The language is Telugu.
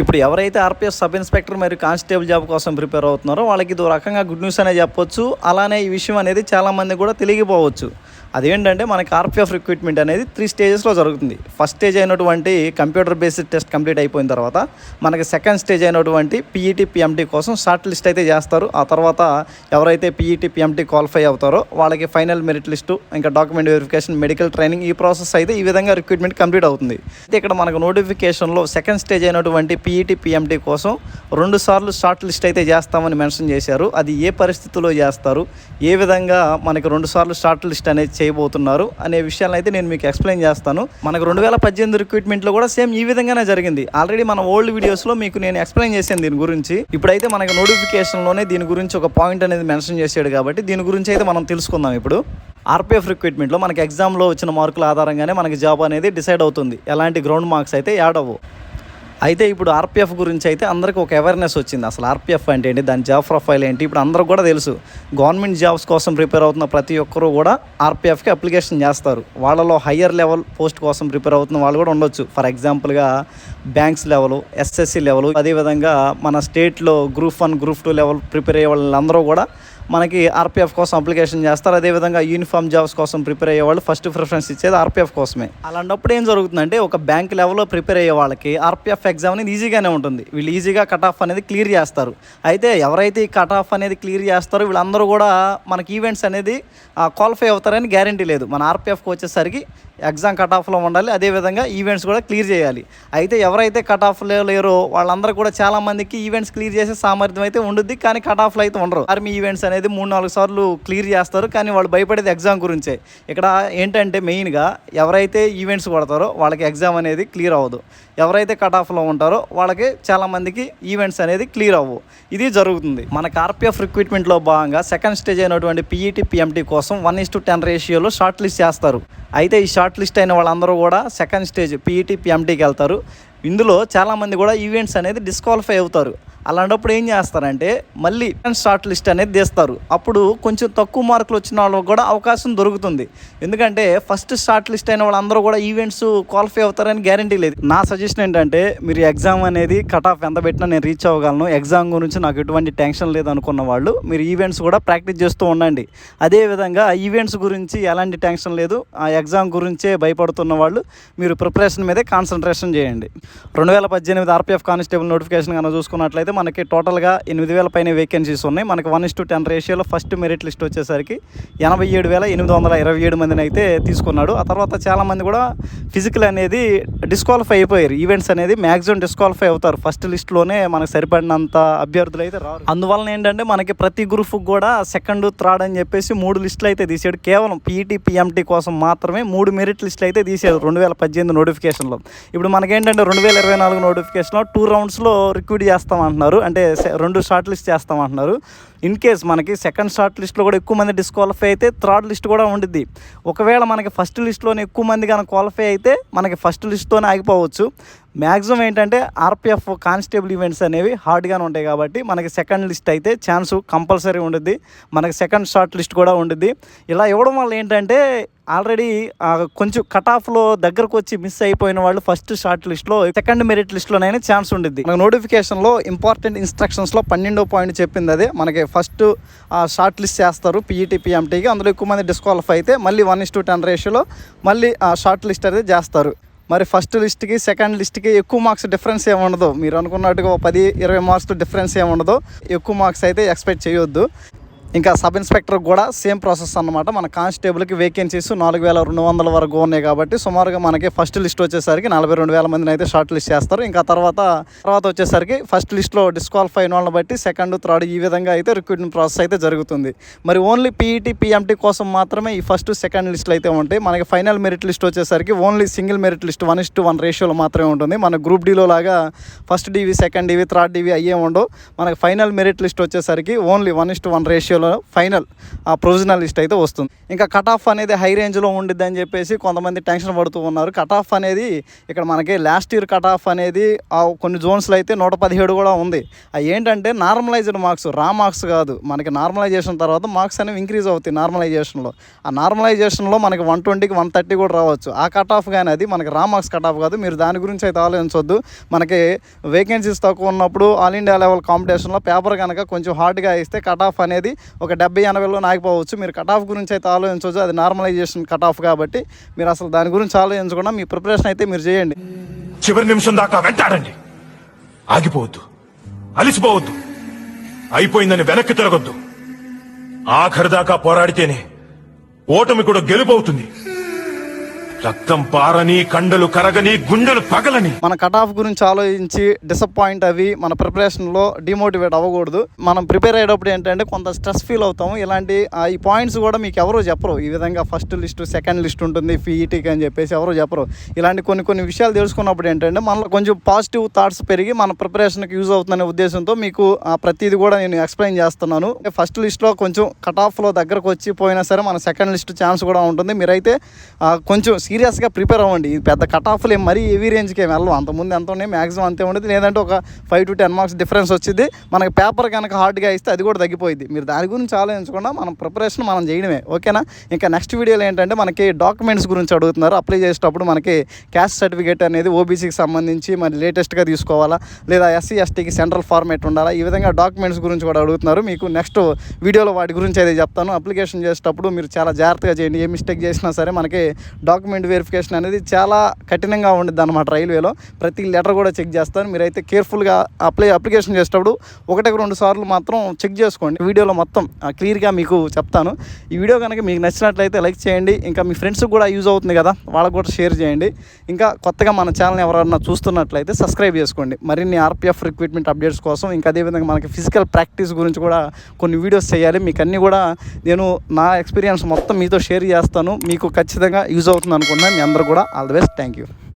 ఇప్పుడు ఎవరైతే ఆర్పిఎస్ సబ్ ఇన్స్పెక్టర్ మరియు కానిస్టేబుల్ జాబ్ కోసం ప్రిపేర్ అవుతున్నారో వాళ్ళకి ఇది ఒక రకంగా గుడ్ న్యూస్ అనే చెప్పొచ్చు. అలానే ఈ విషయం అనేది చాలామంది కూడా తెలియకపోవచ్చు. అదేంటంటే మనకి ఆర్పిఎఫ్ రిక్రూట్మెంట్ అనేది త్రీ స్టేజెస్లో జరుగుతుంది. ఫస్ట్ స్టేజ్ అయినటువంటి కంప్యూటర్ బేస్డ్ టెస్ట్ కంప్లీట్ అయిపోయిన తర్వాత మనకి సెకండ్ స్టేజ్ అయినటువంటి పీఈటీ పిఎంటీ కోసం షార్ట్ లిస్ట్ అయితే చేస్తారు. ఆ తర్వాత ఎవరైతే పీఈటీ పిఎంటీ క్వాలిఫై అవుతారో వాళ్ళకి ఫైనల్ మెరిట్ లిస్టు ఇంకా డాక్యుమెంట్ వెరిఫికేషన్ మెడికల్ ట్రైనింగ్ ఈ ప్రాసెస్ అయితే ఈ విధంగా రిక్రూట్మెంట్ కంప్లీట్ అవుతుంది. అయితే ఇక్కడ మనకు నోటిఫికేషన్లో సెకండ్ స్టేజ్ అయినటువంటి పీఈటీ పిఎంటీ కోసం రెండు సార్లు షార్ట్ లిస్ట్ అయితే చేస్తామని మెన్షన్ చేశారు. అది ఏ పరిస్థితుల్లో చేస్తారు? ఏ విధంగా మనకి రెండు సార్లు షార్ట్ లిస్ట్ అనేది చేయబోతున్నారు అనే విషయాలను అయితే నేను మీకు ఎక్స్ప్లెయిన్ చేస్తాను. మనకు రెండు వేల పద్దెనిమిది రిక్రూట్మెంట్లో కూడా సేమ్ ఈ విధంగానే జరిగింది. ఆల్రెడీ మన ఓల్డ్ వీడియోస్లో మీకు నేను ఎక్స్ప్లెయిన్ చేశాను దీని గురించి. ఇప్పుడైతే మనకి నోటిఫికేషన్లోనే దీని గురించి ఒక పాయింట్ అనేది మెన్షన్ చేశాడు కాబట్టి దీని గురించి అయితే మనం తెలుసుకుందాం ఇప్పుడు. ఆర్పిఎఫ్ రిక్రూట్మెంట్లో మనకి ఎగ్జామ్లో వచ్చిన మార్కుల ఆధారంగానే మనకి జాబ్ అనేది డిసైడ్ అవుతుంది. ఎలాంటి గ్రౌండ్ మార్క్స్ అయితే యాడ్ అవ్వు. అయితే ఇప్పుడు ఆర్పిఎఫ్ గురించి అయితే అందరికీ ఒక అవేర్నెస్ వచ్చింది. అసలు ఆర్పిఎఫ్ అంటే ఏంటి దాని జాబ్ ప్రొఫైల్ ఏంటి ఇప్పుడు అందరూ కూడా తెలుసు. గవర్నమెంట్ జాబ్స్ కోసం ప్రిపేర్ అవుతున్న ప్రతి ఒక్కరూ కూడా ఆర్పిఎఫ్కి అప్లికేషన్ చేస్తారు. వాళ్ళలో హయ్యర్ లెవెల్ పోస్ట్ కోసం ప్రిపేర్ అవుతున్న వాళ్ళు కూడా ఉండొచ్చు. ఫర్ ఎగ్జాంపుల్గా బ్యాంక్స్ లెవెల్ ఎస్ఎస్సి లెవెల్ అదేవిధంగా మన స్టేట్లో group one group two level prepare అయ్యే వాళ్ళందరూ కూడా మనకి ఆర్పిఎఫ్ కోసం అప్లికేషన్ చేస్తారు. అదేవిధంగా యూనిఫామ్ జాబ్స్ కోసం ప్రిపేర్ అయ్యే వాళ్ళు ఫస్ట్ ప్రిఫరెన్స్ ఇచ్చేది ఆర్పిఎఫ్ కోసమే. అలాంటప్పుడు ఏం జరుగుతుందంటే ఒక బ్యాంక్ లెవెల్లో ప్రిపేర్ అయ్యే వాళ్ళకి ఆర్పిఎఫ్ ఎగ్జామ్ అనేది ఈజీగానే ఉంటుంది. వీళ్ళు ఈజీగా కట్ ఆఫ్ అనేది క్లియర్ చేస్తారు. అయితే ఎవరైతే ఈ కట్ ఆఫ్ అనేది క్లియర్ చేస్తారో వీళ్ళందరూ కూడా మనకి ఈవెంట్స్ అనేది క్వాలిఫై అవుతారని గ్యారంటీ లేదు. మన ఆర్పిఎఫ్కి వచ్చేసరికి ఎగ్జామ్ కట్ ఆఫ్లో ఉండాలి అదేవిధంగా ఈవెంట్స్ కూడా క్లియర్ చేయాలి. అయితే ఎవరైతే కట్ ఆఫ్లో లేరో వాళ్ళందరూ కూడా చాలా మందికి ఈవెంట్స్ క్లియర్ చేసే సామర్థ్యం అయితే ఉండుద్ది. కానీ కట్ ఆఫ్లో అయితే ఉండరు. ఆర్మీ ఈవెంట్స్ అనేది మూడు నాలుగు సార్లు క్లియర్ చేస్తారు. కానీ వాళ్ళు భయపడేది ఎగ్జామ్ గురించే. ఇక్కడ ఏంటంటే మెయిన్గా ఎవరైతే ఈవెంట్స్ కొడతారో వాళ్ళకి ఎగ్జామ్ అనేది క్లియర్ అవ్వదు. ఎవరైతే కట్ ఆఫ్లో ఉంటారో వాళ్ళకి చాలామందికి ఈవెంట్స్ అనేది క్లియర్ అవ్వవు ఇది జరుగుతుంది. మనకి ఆర్పిఎఫ్ రిక్రూట్మెంట్లో భాగంగా సెకండ్ స్టేజ్ అయినటువంటి పీఈటీ పిఎంటీ కోసం వన్ ఇస్ టు టెన్ రేషియోలో షార్ట్ లిస్ట్ చేస్తారు. అయితే ఈ షార్ట్ షార్ట్లిస్ట్ అయిన వాళ్ళందరూ కూడా సెకండ్ స్టేజ్ పీఈటీ పిఎంటీకి వెళ్తారు. ఇందులో చాలామంది కూడా ఈవెంట్స్ అనేది డిస్క్వాలిఫై అవుతారు. అలాంటప్పుడు ఏం చేస్తారంటే మళ్ళీ షార్ట్ లిస్ట్ అనేది తీస్తారు. అప్పుడు కొంచెం తక్కువ మార్కులు వచ్చిన వాళ్ళకి కూడా అవకాశం దొరుకుతుంది. ఎందుకంటే ఫస్ట్ షార్ట్ లిస్ట్ అయిన వాళ్ళందరూ కూడా ఈవెంట్స్ క్వాలిఫై అవుతారని గ్యారంటీ లేదు. నా సజెషన్ ఏంటంటే మీరు ఎగ్జామ్ అనేది కట్ ఆఫ్ ఎంత పెట్టినా నేను రీచ్ అవ్వగలను. ఎగ్జామ్ గురించి నాకు ఎటువంటి టెన్షన్ లేదు అనుకున్న వాళ్ళు మీరు ఈవెంట్స్ కూడా ప్రాక్టీస్ చేస్తూ ఉండండి. అదేవిధంగా ఈవెంట్స్ గురించి ఎలాంటి టెన్షన్ లేదు. ఆ ఎగ్జామ్ గురించే భయపడుతున్న వాళ్ళు మీరు ప్రిపరేషన్ మీదే కాన్సన్ట్రేషన్ చేయండి. రెండు వేల పద్దెనిమిది ఆర్పిఎఫ్ కానిస్టేబుల్ నోటిఫికేషన్ కనుక చూసుకున్నట్లయితే మనకి టోటల్గా ఎనిమిది వేల పైన వేకెన్సీస్ ఉన్నాయి. మనకి వన్ ఇస్ టు టెన్ రేషియోలో ఫస్ట్ మెరిట్ లిస్ట్ వచ్చేసరికి ఎనభై ఏడు వేల ఎనిమిది వందల ఇరవై ఏడు మందిని అయితే తీసుకున్నాడు. ఆ తర్వాత చాలామంది కూడా ఫిజికల్ అనేది డిస్క్వాలిఫై అయిపోయారు. ఈవెంట్స్ అనేది మ్యాక్సిమం డిస్క్వాలిఫై అవుతారు. ఫస్ట్ లిస్ట్లోనే మనకు సరిపడినంత అభ్యర్థులు అయితే రారు. అందువలన ఏంటంటే మనకి ప్రతి గ్రూప్ కూడా సెకండ్ థర్డ్ అని చెప్పేసి మూడు లిస్టులు అయితే తీసాడు. కేవలం పీఈటీ పిఎంటీ కోసం మాత్రమే మూడు మెరిట్ లిస్టులు అయితే తీసాడు రెండు వేల పద్దెనిమిది నోటిఫికేషన్లో ఇప్పుడు మనకేంటంటే రెండు వేల ఇరవై నాలుగు నోటిఫికేషన్లో టూ రౌండ్స్లో రిక్రూట్ అంటున్నారు. అంటే రెండు షార్ట్ లిస్ట్ చేస్తామంటున్నారు ఇన్ కేస్ మనకి సెకండ్ షార్ట్ లిస్ట్లో కూడా ఎక్కువ మంది డిస్క్వాలిఫై అయితే థర్డ్ లిస్ట్ కూడా ఉండిద్ది. ఒకవేళ మనకి ఫస్ట్ లిస్ట్లోనే ఎక్కువ మంది కనుక క్వాలిఫై అయితే మనకి ఫస్ట్ లిస్ట్తోనే ఆగిపోవచ్చు. మ్యాక్సిమం ఏంటంటే ఆర్పిఎఫ్ కానిస్టేబుల్ ఈవెంట్స్ అనేవి హార్డ్గానే ఉంటాయి కాబట్టి మనకి సెకండ్ లిస్ట్ అయితే ఛాన్స్ కంపల్సరీ ఉండుద్ది. మనకి సెకండ్ షార్ట్ లిస్ట్ కూడా ఉండుద్ది. ఇలా ఇవ్వడం వల్ల ఏంటంటే ఆల్రెడీ కొంచెం కట్ ఆఫ్లో దగ్గరకు వచ్చి మిస్ అయిపోయిన వాళ్ళు ఫస్ట్ షార్ట్ లిస్ట్లో సెకండ్ మెరిట్ లిస్ట్లోనైనా ఛాన్స్ ఉండిద్ది. మనకు నోటిఫికేషన్లో ఇంపార్టెంట్ ఇన్స్ట్రక్షన్స్లో పన్నెండో పాయింట్ చెప్పింది అదే. మనకి ఫస్ట్ షార్ట్ లిస్ట్ చేస్తారు పీఈటీ పిఎంటీకి. అందులో ఎక్కువ మంది డిస్క్వాలిఫై అయితే మళ్ళీ వన్ ఇస్ టు టెన్ రేషియోలో మళ్ళీ షార్ట్ లిస్ట్ అనేది చేస్తారు. మరి ఫస్ట్ లిస్ట్కి సెకండ్ లిస్ట్కి ఎక్కువ మార్క్స్ డిఫరెన్స్ ఏమి ఉండదు. మీరు అనుకున్నట్టుగా పది ఇరవై మార్క్స్ డిఫరెన్స్ ఏమి ఉండదు. ఎక్కువ మార్క్స్ అయితే ఎక్స్పెక్ట్ చేయొద్దు. ఇంకా సబ్ ఇన్స్పెక్టర్ కూడా సేమ్ ప్రాసెస్ అన్నమాట. మన కానిస్టేబుల్కి వేకెన్సీస్ నాలుగు వేల రెండు వందల వరకు ఉన్నాయి కాబట్టి సుమారుగా మనకి ఫస్ట్ లిస్ట్ వచ్చేసరికి నలభై రెండు వేల మందిని అయితే షార్ట్ లిస్ట్ చేస్తారు. ఇంకా తర్వాత తర్వాత వచ్చేసరికి ఫస్ట్ లిస్ట్లో డిస్క్వాలిఫై అయిన వాళ్ళని బట్టి సెకండ్ థర్డ్ ఈ విధంగా అయితే రిక్రూట్మెంట్ ప్రాసెస్ అయితే జరుగుతుంది. మరి ఓన్లీ పీఈటీ పీఎంటీ కోసం మాత్రమే ఈ ఫస్ట్ సెకండ్ లిస్టులు అయితే ఉంటాయి. మనకి ఫైనల్ మెరిట్ లిస్ట్ వచ్చేసరికి only single merit list one is to one రేషియోలో మాత్రమే ఉంటుంది. మన గ్రూప్ డీలో లాగా first DV second DV third DV అయ్యే ఉండవు. మనకి ఫైనల్ మెరిట్ లిస్ట్ వచ్చేసరికి only one is to one రేషియోలో రేంజ్లో ఫైనల్ ఆ ప్రొవిజనల్ లిస్ట్ అయితే వస్తుంది. ఇంకా కట్ ఆఫ్ అనేది హై రేంజ్లో ఉండిద్ది అని చెప్పేసి కొంతమంది టెన్షన్ పడుతూ ఉన్నారు. కట్ ఆఫ్ అనేది ఇక్కడ మనకి లాస్ట్ ఇయర్ కట్ ఆఫ్ అనేది ఆ కొన్ని జోన్స్లో అయితే నూట పదిహేడు కూడా ఉంది. అవి ఏంటంటే నార్మలైజ్డ్ మార్క్స్ రా మార్క్స్ కాదు. మనకి నార్మలైజేషన్ తర్వాత మార్క్స్ అనేవి ఇంక్రీజ్ అవుతాయి నార్మలైజేషన్లో ఆ నార్మలైజేషన్లో మనకి వన్ ట్వంటీకి వన్ థర్టీ కూడా రావచ్చు. ఆ కట్ ఆఫ్ కానీ అది మనకి రా మార్క్స్ కట్ ఆఫ్ కాదు. మీరు దాని గురించి అయితే ఆలోచించవద్దు మనకి వేకెన్సీస్ తక్కువ ఉన్నప్పుడు ఆల్ ఇండియా లెవెల్ కాంపిటీషన్లో పేపర్ కనుక కొంచెం హార్డ్గా ఇస్తే కట్ ఆఫ్ అనేది ఒక డెబ్బై ఎనభైలో నాగిపోవచ్చు. మీరు కట్ ఆఫ్ గురించి అయితే ఆలోచించవచ్చు అది నార్మలైజేషన్ కట్ ఆఫ్ కాబట్టి మీరు అసలు దాని గురించి ఆలోచించకుండా మీ ప్రిపరేషన్ అయితే మీరు చేయండి. చివరి నిమిషం దాకా వెంటాడండి. ఆగిపోవద్దు. అలిసిపోవద్దు. అయిపోయిందని వెనక్కి తిరగొద్దు. ఆఖరి దాకా పోరాడితేనే ఓటమి కూడా గెలుపవుతుంది రక్తం పారని కండలు కరగని గుండెలు పగలని. మన కట్ ఆఫ్ గురించి ఆలోచించి డిసప్పాయింట్ అవి మన ప్రిపరేషన్లో డిమోటివేట్ అవ్వకూడదు. మనం ప్రిపేర్ అయ్యేటప్పుడు ఏంటంటే కొంత స్ట్రెస్ ఫీల్ అవుతాము. ఇలాంటి ఈ పాయింట్స్ కూడా మీకు ఎవరు చెప్పరు. ఈ విధంగా ఫస్ట్ లిస్ట్ సెకండ్ లిస్ట్ ఉంటుంది ఫీఈటీకి అని చెప్పేసి ఎవరు చెప్పరు. ఇలాంటి కొన్ని కొన్ని విషయాలు తెలుసుకున్నప్పుడు ఏంటంటే మనలో కొంచెం పాజిటివ్ థాట్స్ పెరిగి మన ప్రిపరేషన్కి యూజ్ అవుతుందనే ఉద్దేశంతో మీకు ఆ, ప్రతిదీ కూడా నేను ఎక్స్ప్లెయిన్ చేస్తున్నాను. ఫస్ట్ లిస్ట్లో కొంచెం కట్ ఆఫ్లో దగ్గరకు వచ్చి పోయినా సరే మన సెకండ్ లిస్ట్ ఛాన్స్ కూడా ఉంటుంది. మీరైతే కొంచెం సీరియస్గా ప్రిపేర్ అవ్వండి. ఇది పెద్ద కట్ ఆఫ్లు ఏం మరీ హెవీ రేంజ్కి ఏం వెళ్ళవు అంతకుముందు ఎంత ఉన్నాయి? మ్యాక్సిమం అంతే ఉండేది. లేదంటే ఒక five to ten marks difference వచ్చింది మనకి పేపర్ కనుక హార్డ్గా ఇస్తే అది కూడా తగ్గిపోయింది మీరు దాని గురించి ఆలోచించకుండా మనం ప్రిపరేషన్ మనం చేయడమే. ఓకేనా? ఇంకా నెక్స్ట్ వీడియోలో ఏంటంటే మనకి డాక్యుమెంట్స్ గురించి అడుగుతున్నారు. అప్లై చేసేటప్పుడు మనకి క్యాస్ట్ సర్టిఫికేట్ అనేది ఓబీసీకి సంబంధించి మరి లేటెస్ట్గా తీసుకోవాలా? లేదా ఎస్సీ ఎస్టీకి సెంట్రల్ ఫార్మేట్ ఉండాలా? ఈ విధంగా డాక్యుమెంట్స్ గురించి కూడా అడుగుతున్నారు. మీకు నెక్స్ట్ వీడియోలో వాటి గురించి అయితే చెప్తాను. అప్లికేషన్ చేసేటప్పుడు మీరు చాలా జాగ్రత్తగా చేయండి. ఏ మిస్టేక్ చేసినా సరే మనకి డాక్యుమెంట్ వెరిఫికేషన్ అనేది చాలా కఠినంగా ఉండేది అనమాట రైల్వేలో. ప్రతి లెటర్ కూడా చెక్ చేస్తాను. మీరైతే కేర్ఫుల్గా అప్లై అప్లికేషన్ చేసేటప్పుడు ఒకటికి రెండు సార్లు మాత్రం చెక్ చేసుకోండి. వీడియోలో మొత్తం క్లియర్గా మీకు చెప్తాను. ఈ వీడియో కనుక మీకు నచ్చినట్లయితే లైక్ చేయండి. ఇంకా మీ ఫ్రెండ్స్కి కూడా యూజ్ అవుతుంది కదా వాళ్ళకు కూడా షేర్ చేయండి. ఇంకా కొత్తగా మన ఛానల్ ఎవరైనా చూస్తున్నట్లయితే సబ్స్క్రైబ్ చేసుకోండి. మరిన్ని ఆర్పిఎఫ్ రిక్రూట్మెంట్ అప్డేట్స్ కోసం ఇంకా అదేవిధంగా మనకి ఫిజికల్ ప్రాక్టీస్ గురించి కూడా కొన్ని వీడియోస్ చేయాలి. మీకు అన్నీ కూడా నేను నా ఎక్స్పీరియన్స్ మొత్తం మీతో షేర్ చేస్తాను. మీకు ఖచ్చితంగా యూజ్ అవుతుంది అనుకున్నాను మీ అందరూ కూడా all the best. Thank you